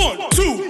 One, two,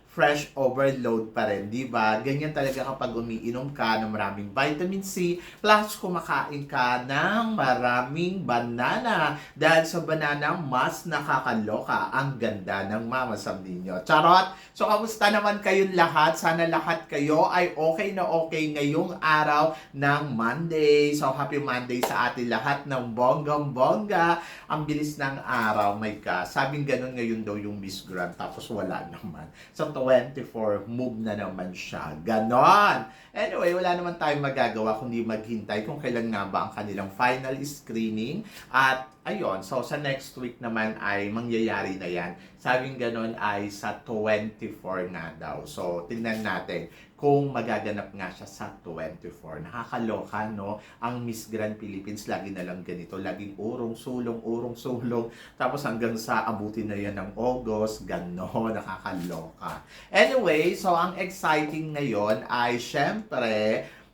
fresh overload pa rin, di ba? Ganyan talaga kapag umiinom ka ng maraming vitamin C, plus kumakain ka ng maraming banana. Dahil sa banana, mas nakakaloka ang ganda ng mamasam ninyo. Charot! So, kamusta naman kayong lahat? Sana lahat kayo ay okay na okay ngayong araw ng Monday. So, happy Monday sa atin lahat ng bonggang-bongga. Ang bilis ng araw, my God. Sabing ganun ngayon daw yung Miss Grand, tapos wala naman. So, 24, move na naman siya. Ganon! Anyway, wala naman tayong magagawa kundi maghintay kung kailan nga ba ang kanilang final screening. At ayun, so sa next week naman ay mangyayari na yan. Sabing ganon ay sa 24 na daw. So, tingnan natin kung magaganap nga siya sa 24. Nakakaloka, no? Ang Miss Grand Philippines, lagi na lang ganito. Laging urong-sulong, urong-sulong. Tapos hanggang sa abutin na yan ng August, gano'n, nakakaloka. Anyway, so ang exciting ngayon ay syempre,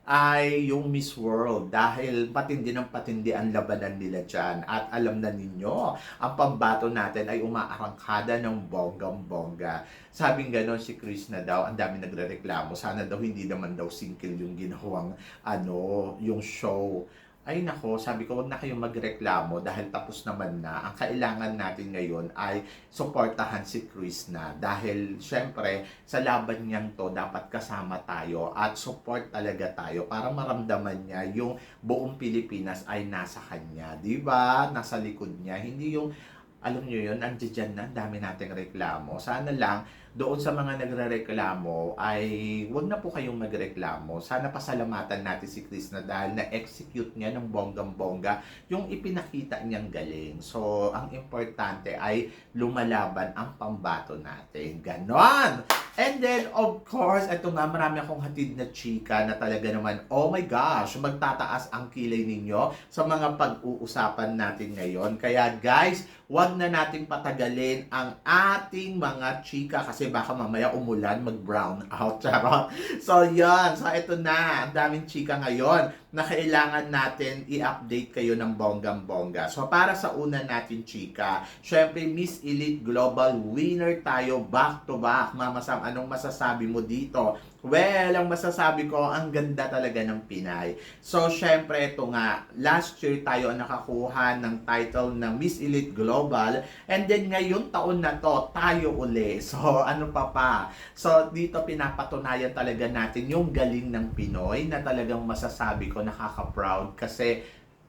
ay yung Miss World dahil patindi ng patindi ang labanan nila dyan. At alam na ninyo ang pambato natin ay umaarangkada ng bonggang-bongga sabing ganon si Chris na daw ang dami nagrereklamo. Sana daw hindi naman daw single yung ginawang ano yung show ay nako, sabi ko wag na kayong magreklamo dahil tapos naman na. Ang kailangan natin ngayon ay suportahan si Chris na dahil syempre sa laban niyang to dapat kasama tayo at support talaga tayo para maramdaman niya yung buong Pilipinas ay nasa kanya. 'Di ba? Nasa likod niya. Hindi yung alam niyo yun, andiyan na, dami nating reklamo. Sana lang, doon sa mga nagre-reklamo ay wag na po kayong magreklamo. Sana pasalamatan natin si Chris na dahil na-execute niya ng bonggang-bongga yung ipinakita niyang galing. So, ang importante ay lumalaban ang pambato natin. Ganon! And then, of course, ito nga, marami akong hatid na chika na talaga naman, oh my gosh, magtataas ang kilay ninyo sa mga pag-uusapan natin ngayon. Kaya guys, wag na nating patagalin ang ating mga chika kasi baka mamaya umulan, mag-brown out. Charot. So, yan. So, ito na. Ang daming chika ngayon na kailangan natin i-update kayo ng bonggang-bongga. So, para sa una natin, chika, syempre, Miss Elite Global winner tayo back-to-back. Mama Sam, anong masasabi mo dito? Well, ang masasabi ko, ang ganda talaga ng Pinay. So, syempre, ito nga, last year tayo ang nakakuha ng title ng Miss Elite Global. And then, ngayon taon na to, tayo uli. So, ano pa pa? So, dito pinapatunayan talaga natin yung galing ng Pinoy na talagang masasabi ko nakaka-proud kasi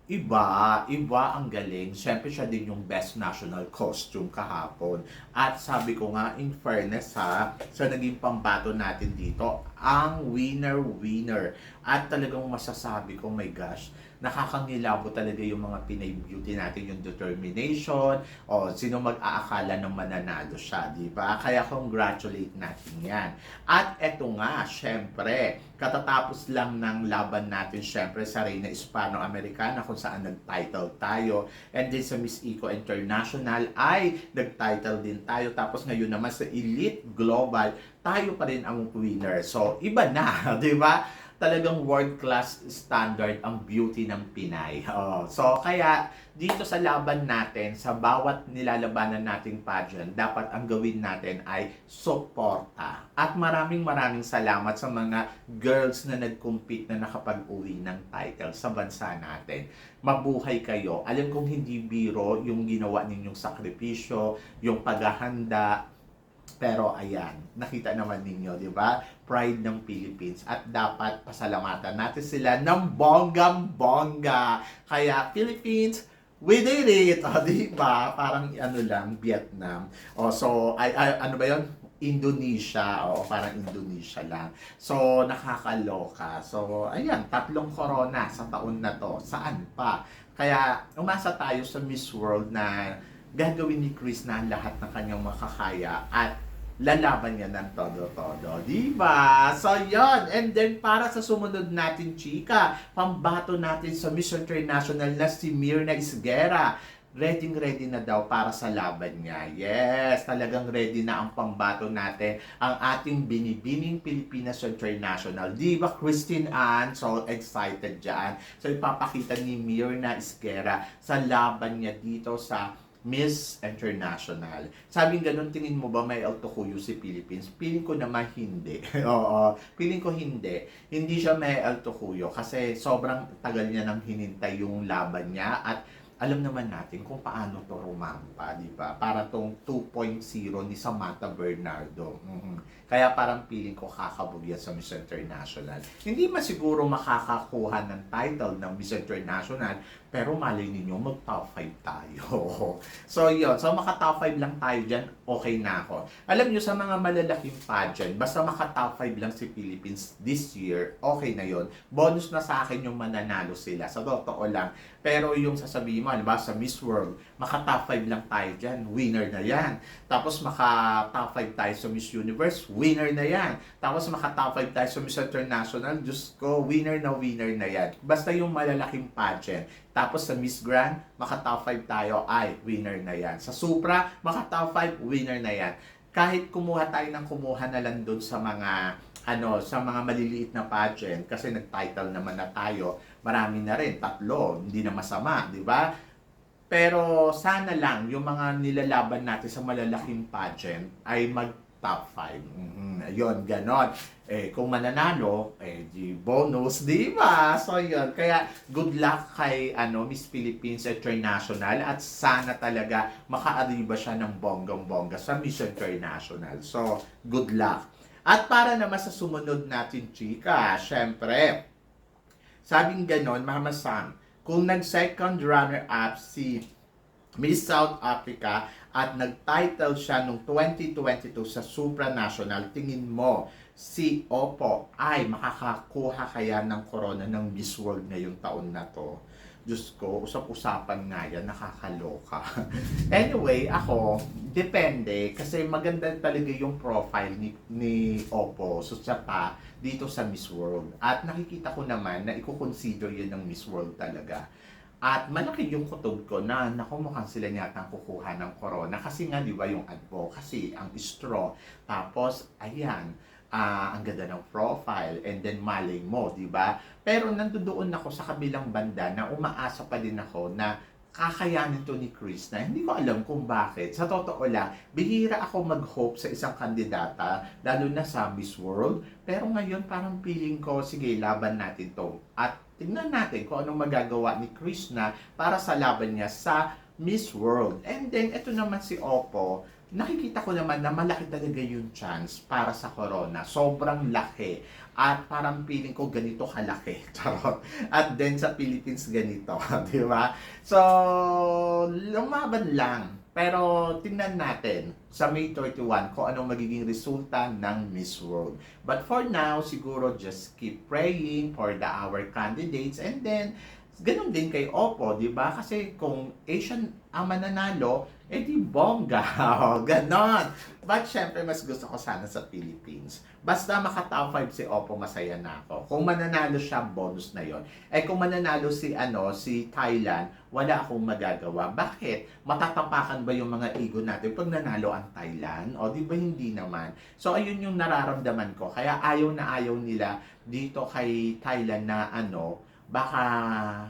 iba, iba ang galing. Siyempre siya din yung best national costume kahapon. At sabi ko nga, in fairness ha, sa naging pambato natin dito, ang winner-winner. At talagang masasabi ko, my gosh, nakakangilabo talaga yung mga Pinay beauty natin, yung determination, o sino mag-aakala ng mananalo siya, di ba? Kaya congratulate natin yan. At eto nga, syempre, katatapos lang ng laban natin, syempre, sa Reina Hispano-Americana, kung saan nag-title tayo. And then sa Miss Eco International ay nag-title din tayo. Tapos ngayon naman sa Elite Global, tayo pa rin ang winner. So, iba na, di ba? Talagang world-class standard ang beauty ng Pinay. Oh, so, kaya dito sa laban natin, sa bawat nilalabanan nating pageant, dapat ang gawin natin ay suporta. At maraming maraming salamat sa mga girls na nag-compete na nakapag-uwi ng title sa bansa natin. Mabuhay kayo. Alam kong hindi biro yung ginawa ninyong sakripisyo, yung paghahanda, pero ayan, nakita naman ninyo, di ba? Pride ng Philippines at dapat pasalamatan natin sila ng bonggang-bongga. Kaya Philippines, we did it! O, di ba? Parang ano lang, Vietnam. O, so, ay, ay, ano ba yon Indonesia, o parang Indonesia lang. So, nakakaloka. So, ayan, tatlong corona sa taon na to. Saan pa? Kaya, umasa tayo sa Miss World na gagawin ni Chris na lahat ng kanyang makakaya at lalaban niya ng todo-todo. Di ba? So, yon And then, para sa sumunod natin, chika, pambato natin sa Miss International na si Mirna Isguera. Ready ready na daw para sa laban niya. Yes, talagang ready na ang pambato natin ang ating binibining Pilipinas International. Di ba, Christine Ann? So excited dyan. So ipapakita ni Mirna Isguera sa laban niya dito sa Miss International. Sabing ganun, tingin mo ba may altokuyo si Philippines? Piling ko naman hindi. Oo, piling ko hindi. Hindi siya may altokuyo kasi sobrang tagal niya nang hinintay yung laban niya at alam naman natin kung paano to rumampa, di ba? Para tong 2.0 ni Samantha Bernardo. Mhm. Kaya parang feeling ko kakabog yan sa Miss International. Hindi man siguro makakakuha ng title ng Miss International, pero malay ninyo, mag top 5 tayo. so yun, so maka top 5 lang tayo dyan, okay na ako. Alam nyo, sa mga malalaking pageant, basta maka top 5 lang si Philippines this year, okay na yon Bonus na sa akin yung mananalo sila. Sa totoo lang. Pero yung sasabihin mo, halimbawa sa Miss World, maka top 5 lang tayo dyan, winner na yan. Tapos maka top 5 tayo sa Miss Universe, winner na yan. Tapos maka top 5 tayo sa Miss International, Diyos ko, winner na winner na yan. Basta yung malalaking pageant. Tapos sa Miss Grand, maka top 5 tayo, ay, winner na yan. Sa Supra, maka top 5, winner na yan. Kahit kumuha tayo ng kumuha na lang doon sa mga ano, sa mga maliliit na pageant kasi nag-title naman na tayo, marami na rin, tatlo, hindi na masama, di ba? Pero sana lang yung mga nilalaban natin sa malalaking pageant ay mag top 5. Mhm. Ayun, ganon. Eh, kung mananalo, eh, di bonus, di ba? So, yun. Kaya, good luck kay ano, Miss Philippines International at sana talaga makaariba siya ng bonggang-bongga sa Miss International. So, good luck. At para naman sa sumunod natin, chika, syempre, sabing ganon, Mama Sam, kung nag-second runner-up si Miss South Africa at nag-title siya noong 2022 sa supranational, tingin mo si Oppo ay makakakuha kaya ng corona ng Miss World ngayong taon na to? Diyos ko, usap-usapan nga yan, nakakaloka. anyway, ako, depende, kasi maganda talaga yung profile ni, ni Oppo, so siya pa, dito sa Miss World. At nakikita ko naman na i-consider yun ng Miss World talaga. At malaki yung kutob ko na naku mukhang sila yata kukuha ng corona kasi nga di ba yung advocacy, ang straw. Tapos, ayan, ah, ang ganda ng profile and then malay mo, di ba? Pero nandoon ako sa kabilang banda na umaasa pa din ako na kakayanin to ni Chris na hindi ko alam kung bakit. Sa totoo lang, bihira ako mag-hope sa isang kandidata, lalo na sa Miss World. Pero ngayon parang feeling ko, sige, laban natin to. At tingnan natin kung anong magagawa ni Chris na para sa laban niya sa Miss World. And then, ito naman si Oppo, nakikita ko naman na malaki talaga yung chance para sa corona. Sobrang laki. At parang feeling ko ganito kalaki. Charot. At then sa Philippines ganito. Di ba? So, lumaban lang. Pero tingnan natin sa May 31 kung anong magiging resulta ng Miss World. But for now, siguro just keep praying for the our candidates and then ganun din kay Oppo, di ba? Kasi kung Asian ang mananalo, eh di bongga. O, Ganon. But syempre, mas gusto ko sana sa Philippines. Basta maka-top 5 si Oppo, masaya na ako. Kung mananalo siya, bonus na yon. Eh kung mananalo si ano si Thailand, wala akong magagawa. Bakit? Matatapakan ba yung mga ego natin pag nanalo ang Thailand? O di ba hindi naman? So ayun yung nararamdaman ko. Kaya ayaw na ayaw nila dito kay Thailand na ano, baka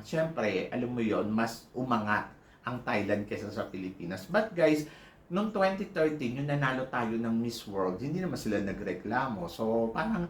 syempre, alam mo yon mas umangat ang Thailand kaysa sa Pilipinas. But guys, noong 2013, yung nanalo tayo ng Miss World, hindi naman sila nagreklamo. So, parang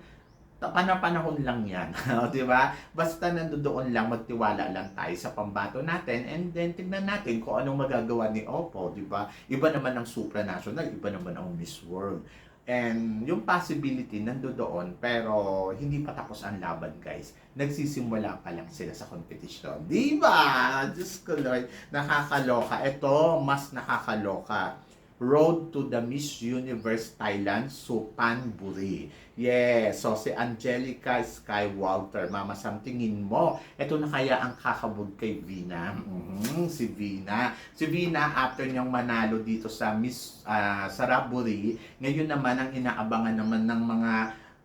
ta- panahon lang yan. di ba? Basta nandoon lang, magtiwala lang tayo sa pambato natin and then tignan natin kung anong magagawa ni Oppo, di ba? Iba naman ang supranational, iba naman ang Miss World. And yung possibility nandoon pero hindi pa tapos ang laban guys. Nagsisimula pa lang sila sa competition. Di ba? Diyos ko Lord, nakakaloka. Ito, mas nakakaloka. Road to the Miss Universe Thailand, Supanburi. Yes, so si Angelica Skywalter, Mama Sam, tingin mo, ito na kaya ang kakabog kay Vina? Mhm, si Vina. Si Vina, after niyang manalo dito sa Miss ah, Saraburi, ngayon naman ang inaabangan naman ng mga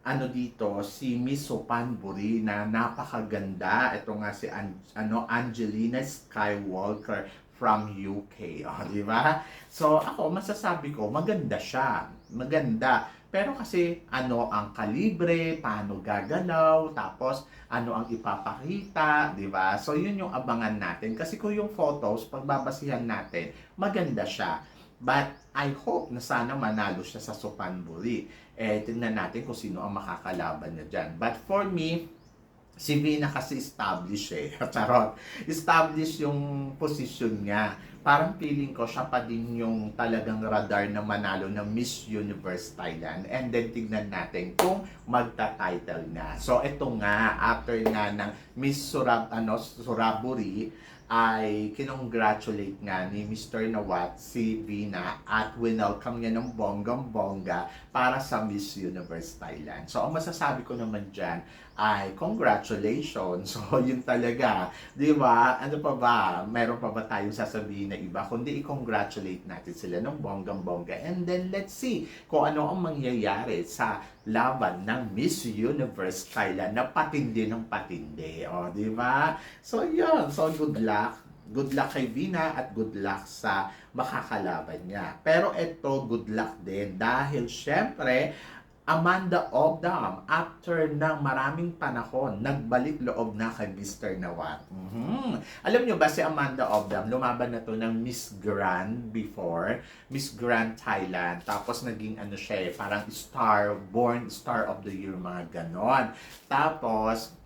ano dito, si Miss Sopanburi na napakaganda. Ito nga si An- ano, Angelina Skywalker from UK. O, di ba? So, ako, masasabi ko, maganda siya. Maganda. Pero kasi, ano ang kalibre, paano gagalaw, tapos, ano ang ipapakita, di ba? So, yun yung abangan natin. Kasi kung yung photos, pagbabasihan natin, maganda siya. But, I hope na sana manalo siya sa Sopanburi. Eh, tingnan natin kung sino ang makakalaban niya dyan. But for me, si Vina kasi established eh. Charot. Established yung position niya. Parang feeling ko siya pa din yung talagang radar na manalo ng Miss Universe Thailand. And then tignan natin kung magta-title na. So ito nga, after nga ng Miss Surab, ano, Suraburi, ay kinongratulate nga ni Mr. Nawat si Vina at winelcome niya ng bonggang-bongga para sa Miss Universe Thailand. So, ang masasabi ko naman dyan ay congratulations. So, yun talaga. Di ba? Ano pa ba? Meron pa ba tayong sasabihin na iba? Kundi i-congratulate natin sila ng bonggang-bongga. And then, let's see kung ano ang mangyayari sa laban ng Miss Universe Thailand na patindi ng patindi. O, di ba? So, yun. So, good luck. Good luck kay Vina at good luck sa makakalaban niya. Pero ito, good luck din dahil syempre, Amanda Obdam, after ng maraming panahon, nagbalik loob na kay Mr. Nawat. Mhm. Alam nyo ba si Amanda Obdam, lumaban na to ng Miss Grand before, Miss Grand Thailand, tapos naging ano siya eh, parang star, born star of the year, mga ganon. Tapos,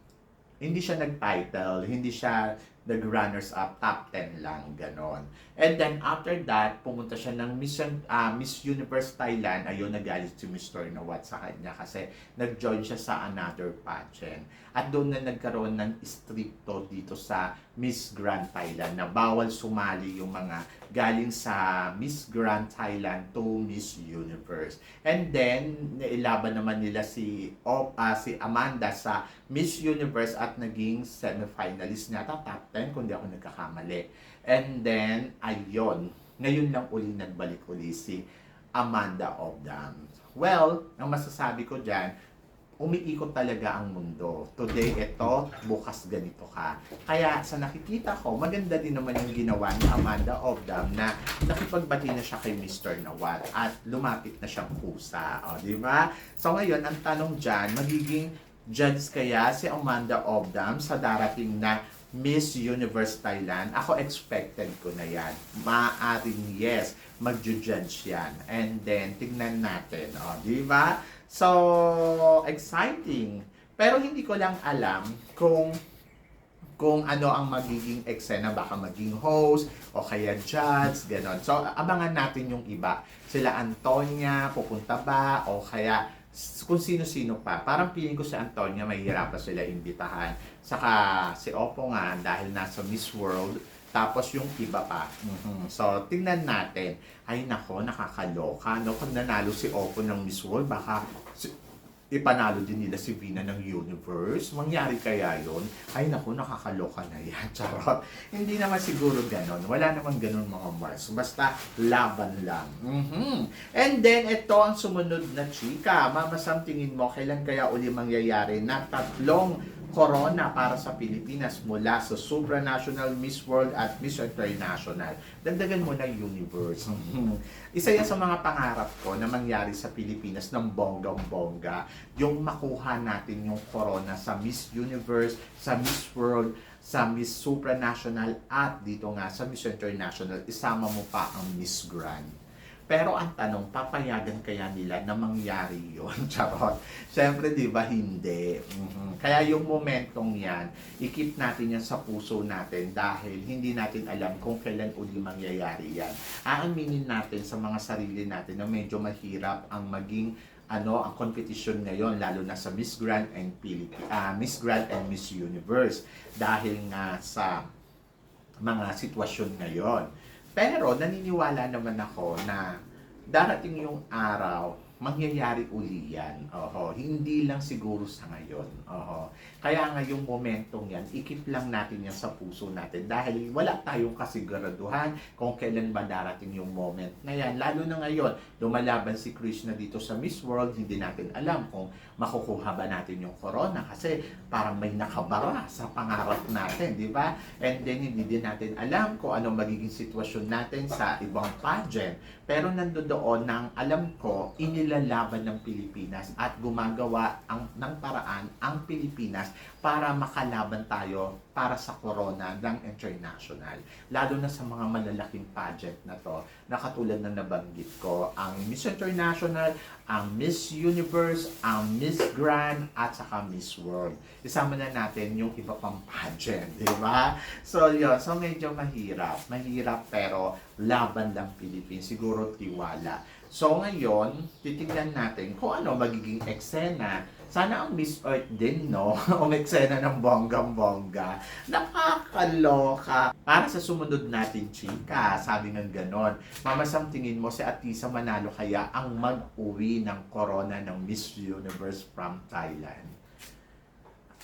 hindi siya nag-title, hindi siya nag-runners-up, top 10 lang, ganon. And then, after that, pumunta siya ng Miss, ah, Miss Universe Thailand. Ayun, nagalit si Mr. Nawat sa kanya kasi nag-join siya sa another pageant. At doon na nagkaroon ng stricto dito sa Miss Grand Thailand na bawal sumali yung mga galing sa Miss Grand Thailand to Miss Universe. And then, nailaban naman nila si, oh, ah, si Amanda sa Miss Universe at naging semifinalist niya, top 10 kung di ako nagkakamali. And then, ayun, ngayon lang uli nagbalik uli si Amanda Obdam. Well, ang masasabi ko dyan, umiikot talaga ang mundo. Today ito, bukas ganito ka. Kaya sa nakikita ko, maganda din naman yung ginawa ni Amanda Obdam na nakipagbati na siya kay Mr. Nawat at lumapit na siyang kusa. O, di ba? So ngayon, ang tanong dyan, magiging judge kaya si Amanda Obdam sa darating na Miss Universe Thailand? Ako expected ko na yan. Maaring yes, magjo-judge yan. And then, tignan natin. O, di ba? So, exciting. Pero hindi ko lang alam kung kung ano ang magiging eksena, baka maging host o kaya judge, gano'n. So, abangan natin yung iba. Sila Antonia, pupunta ba, o kaya kung sino-sino pa. Parang feeling ko si Antonia, mahihirapan sila imbitahan. Saka si Oppo nga, dahil nasa Miss World, tapos yung iba pa. Mhm. So, tingnan natin. Ay nako, nakakaloka. No? Kung nanalo si Oppo ng Miss World, baka ipanalo din nila si Vina ng Universe. Mangyari kaya yon? Ay naku, nakakaloka na yan. Charot. Hindi naman siguro ganon. Wala naman ganon mga Mars. Basta laban lang. Mhm. And then, ito ang sumunod na chika. Mama Sam, tingin mo, kailan kaya uli mangyayari na tatlong corona para sa Pilipinas mula sa supranational Miss World at Miss International. Dagdagan mo na universe. Isa yan sa mga pangarap ko na mangyari sa Pilipinas ng bonggang-bongga. Yung makuha natin yung corona sa Miss Universe, sa Miss World, sa Miss Supranational at dito nga sa Miss International, isama mo pa ang Miss Grand. Pero ang tanong, papayagan kaya nila na mangyari yon Charot. Siyempre, di ba, hindi. Mhm. Kaya yung momentong yan, ikip natin yan sa puso natin dahil hindi natin alam kung kailan uli mangyayari yan. Aaminin natin sa mga sarili natin na medyo mahirap ang maging ano ang competition ngayon lalo na sa Miss Grand and Philippines, Miss Grand and Miss Universe dahil nga sa mga sitwasyon ngayon. Pero naniniwala naman ako na darating yung araw, mangyayari uli yan. Oho, hindi lang siguro sa ngayon. Oho. Kaya nga yung momentong yan, ikip lang natin yan sa puso natin dahil wala tayong kasiguraduhan kung kailan ba darating yung moment na yan. Lalo na ngayon, lumalaban si Krishna dito sa Miss World, hindi natin alam kung makukuha ba natin yung corona kasi parang may nakabara sa pangarap natin, di ba? And then hindi din natin alam kung ano magiging sitwasyon natin sa ibang pageant. Pero nandoon nang alam ko, inilalaban ng Pilipinas at gumagawa ang, ng paraan ang Pilipinas para makalaban tayo para sa corona ng international. Lalo na sa mga malalaking pageant na to, na katulad ng nabanggit ko, ang Miss International, ang Miss Universe, ang Miss Grand, at saka Miss World. Isama na natin yung iba pang pageant, di ba? So, yun. So, medyo mahirap. Mahirap pero laban lang Philippines. Siguro tiwala. So, ngayon, titignan natin kung ano magiging eksena. Sana ang Miss Earth din, no? o eksena ng bonggang-bongga. Nakakaloka. Para sa sumunod natin, chika, sabi ng ganon. Mama Sam, tingin mo si Atisa Manalo kaya ang mag-uwi ng corona ng Miss Universe from Thailand?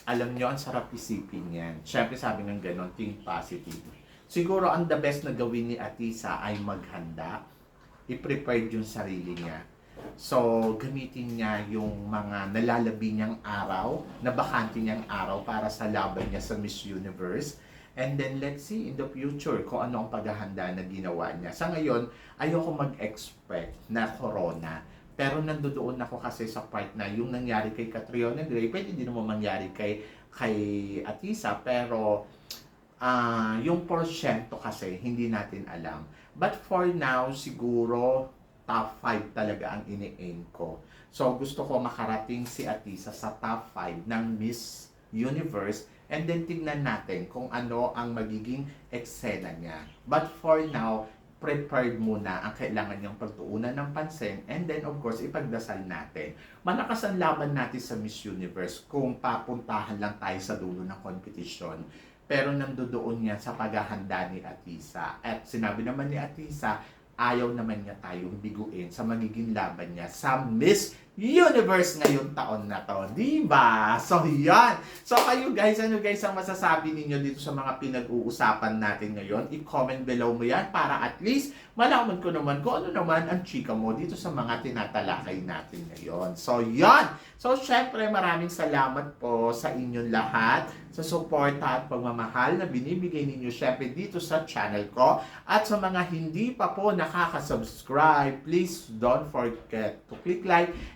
Alam nyo, ang sarap isipin yan. Siyempre sabi ng ganon, think positive. Siguro ang the best na gawin ni Atisa ay maghanda. I-prepare yung sarili niya. So, gamitin niya yung mga nalalabi niyang araw, na bakante niyang araw para sa laban niya sa Miss Universe. And then, let's see in the future kung ano ang paghahanda na ginawa niya. Sa ngayon, ayoko mag-expect na corona. Pero nandoon ako kasi sa part na yung nangyari kay Catriona Gray, pwede din naman mangyari kay, kay Atisa, pero ah yung porsyento kasi hindi natin alam. But for now, siguro top 5 talaga ang ini-aim ko. So gusto ko makarating si Atisa sa top 5 ng Miss Universe and then tingnan natin kung ano ang magiging eksena niya. But for now, prepared muna ang kailangan niyang pagtuunan ng pansin and then of course ipagdasal natin. Malakas ang laban natin sa Miss Universe kung papuntahan lang tayo sa dulo ng kompetisyon. Pero nandoon yan sa paghahanda ni Atisa. At sinabi naman ni Atisa, ayaw naman niya tayong biguin sa magiging laban niya sa Miss Universe ngayong taon na to. Di ba? So, yan. So, kayo guys, ano guys ang masasabi ninyo dito sa mga pinag-uusapan natin ngayon? I-comment below mo yan para at least malaman ko naman kung ano naman ang chika mo dito sa mga tinatalakay natin ngayon. So, yan. So, syempre, maraming salamat po sa inyong lahat sa suporta at pagmamahal na binibigay ninyo syempre dito sa channel ko. At sa mga hindi pa po nakaka-subscribe, please don't forget to click like